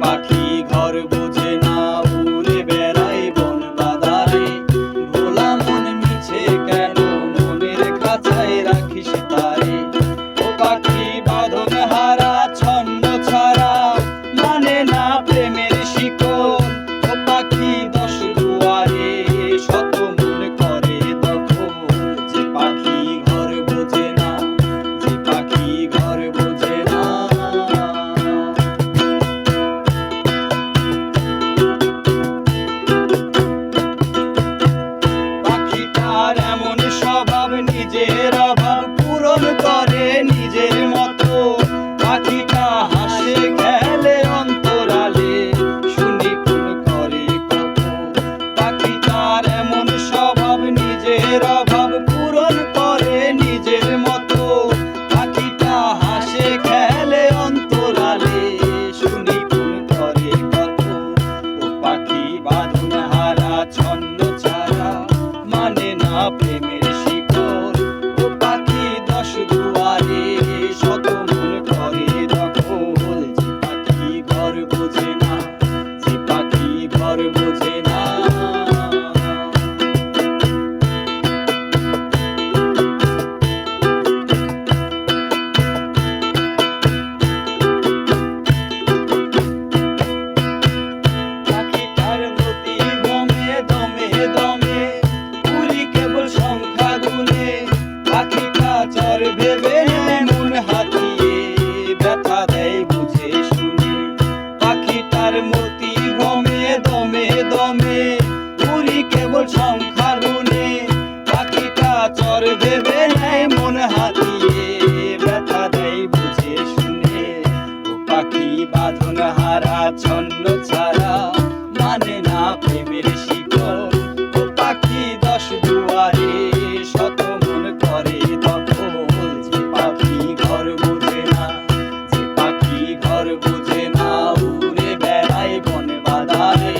পাখি ঘর চর ভেবে নেয় মন হাতিয়ে, ব্যথা দেয় বুঝে শুনে। ও পাখি বাঁধন হারা, ছন্ন ছাড়া মানে না প্রেমের শিকল। ও পাখি দশ দুয়ারে, শত মন করে দখল যে পাখি ঘর বুঝে না, যে পাখি ঘর বুঝে না, উড়ে বেড়ায় বন বাদারে।